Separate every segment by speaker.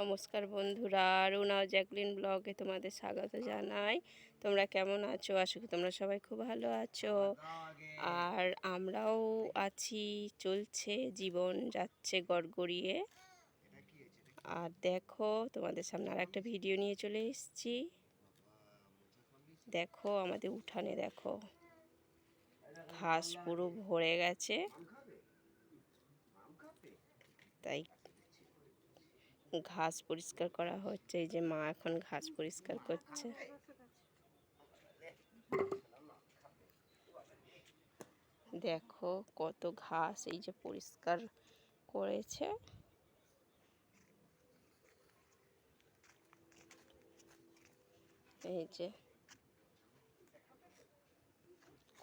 Speaker 1: নমস্কার বন্ধুরা, রুনা জ্যাকলিন ব্লগে তোমাদের স্বাগত জানাই। তোমরা কেমন আছো? আশা করি তোমরা সবাই খুব ভালো আছো। আর আমরাও আছি, চলছে জীবন যাচ্ছে গড়গড়িয়ে। আর দেখো, তোমাদের সামনে আর একটা ভিডিও নিয়ে চলে এসেছি। দেখো, আমাদের উঠানে দেখো, ঘাস পুরো ভরে গেছে। তাই ঘাস পরিষ্কার করা হচ্ছে, এই যে মা এখন ঘাস পরিষ্কার করছে। দেখো কত ঘাস, এই যে পরিষ্কার করেছে। এই যে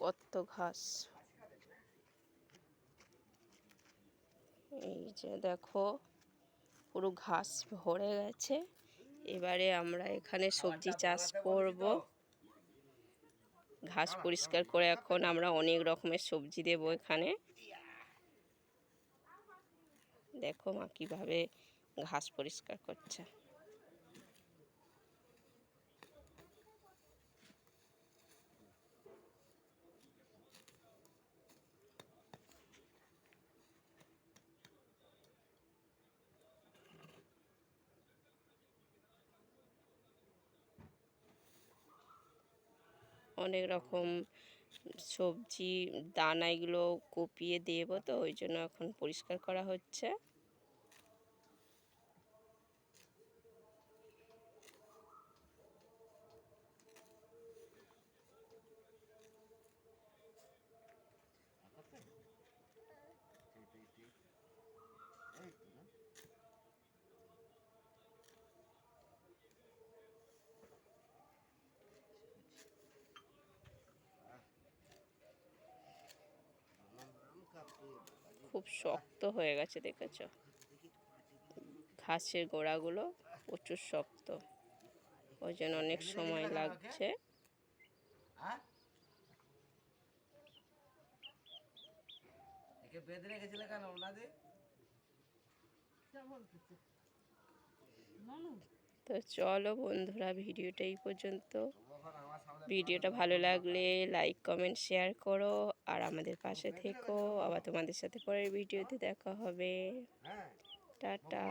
Speaker 1: কত ঘাস। এই যে দেখো পুরো ঘাস ভরে গেছে। এবারে আমরা এখানে সবজি চাষ করব। ঘাস পরিষ্কার করে এখন আমরা অনেক রকমের সবজি দেব এখানে। দেখো মা কীভাবে ঘাস পরিষ্কার করছে। অনেক রকম সবজি দানা এগুলো কুপিয়ে দেবো তো ওই জন্য এখন পরিষ্কার করা হচ্ছে। খুব শক্ত হয়ে গেছে দেখেছ? ঘাসের গোড়াগুলো প্রচুর শক্ত। ওই জন্য অনেক সময় লাগছে।
Speaker 2: বেঁধে রেখেছিলে কেন ওনাদের
Speaker 1: তো চলো বন্ধুরা ভিডিওটা এই পর্যন্ত। ভিডিওটা ভালো লাগলে লাইক কমেন্ট শেয়ার করো। আর আমাদের পাশে থেকো। আবার তোমাদের সাথে পরের ভিডিওতে দেখা হবে।
Speaker 2: হ্যাঁ।
Speaker 1: টাটা।